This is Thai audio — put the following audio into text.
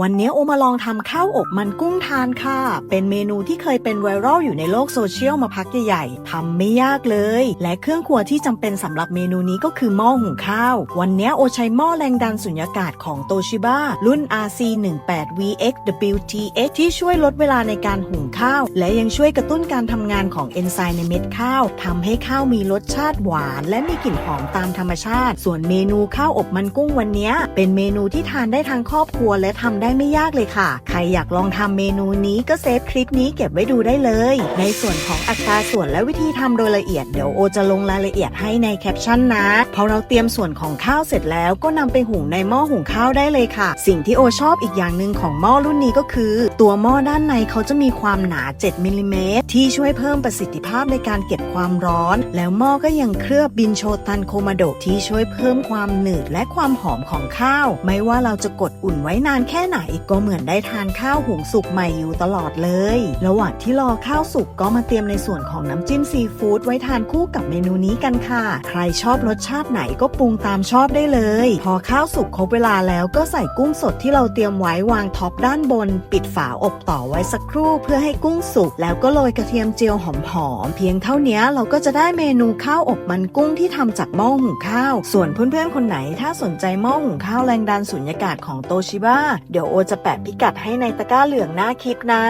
วันนี้โอมาลองทำข้าวอบมันกุ้งทานค่ะ เป็นเมนูที่เคยเป็นไวรัลอยู่ในโลกโซเชียลมาพักใหญ่ๆทำไม่ยากเลย และเครื่องครัวที่จำเป็นสำหรับเมนูนี้ก็คือหม้อหุงข้าว วันนี้โอใช้หม้อแรงดันสุญญากาศของโตชิบ a รุ่น RC18VX WTX ที่ช่วยลดเวลาในการหุง ข้าว และยังช่วยกระตุ้นการทำงานของเอนไซม์ในเม็ดข้าวทำให้ข้าวมีรสชาติหวาน และมีกลิ่นหอมตามธรรมชาติ ส่วนเมนูข้าวอบมันกุ้งวันนี้เป็นเมนูที่ทานได้ทั้งครอบครัวและทำได้ไม่ยากเลยค่ะ ใครอยากลองทำเมนูนี้ก็เซฟคลิปนี้เก็บไว้ดูได้เลย ในส่วนของอัตราส่วนและวิธีทำโดยละเอียดเดี๋ยวโอจะลงรายละเอียดให้ในแคปชั่นนะพอเราเตรียมส่วนของข้าวเสร็จแล้วก็นำไปหุงในหม้อหุงข้าวได้เลยค่ะ สิ่งที่โอชอบอีกอย่างหนึ่งของหม้อรุ่นนี้ก็คือ ตัวหม้อด้านในเขาจะมีความหนา 7มิลิเมตรที่ช่วยเพิ่มประสิทธิภาพในการเก็บความร้อน แล้วหม้อก็ยังเคลือบบินโชตันโคมาโดที่ช่วยเพิ่มความหนืดและความหอมของข้าว ไม่ว่าเราจะกดอุ่นไว้นานแค่ไหน ก็เหมือนได้ทานข้าวหุงสุกใหม่อยู่ตลอดเลย ระหว่างที่รอข้าวสุกก็มาเตรียมในส่วนของน้ำจิ้มซีฟู้ดไว้ทานคู่กับเมนูนี้กันค่ะ ใครชอบรสชาติไหนก็ปรุงตามชอบได้เลย พอข้าวสุกครบเวลาแล้วก็ใส่กุ้งสดที่เราเตรียมไว้วางท็อปด้านบน ปิดฝาอบต่อไว้สักครู่เพื่อให้กุ้งสุกแล้วก็โรยกระเทียมเจียวหอมๆเพียงเท่านี้เราก็จะได้เมนูข้าวอบมันกุ้งที่ทำจากหม้อหุงข้าว ส่วนเพื่อนๆคนไหนถ้าสนใจหม้อหุงข้าวแรงดันสุญญากาศของโตชิบ a เดี๋ยวโอจะแปะพิกัดให้ในตะกร้าเหลืองหน้าคลิปนะ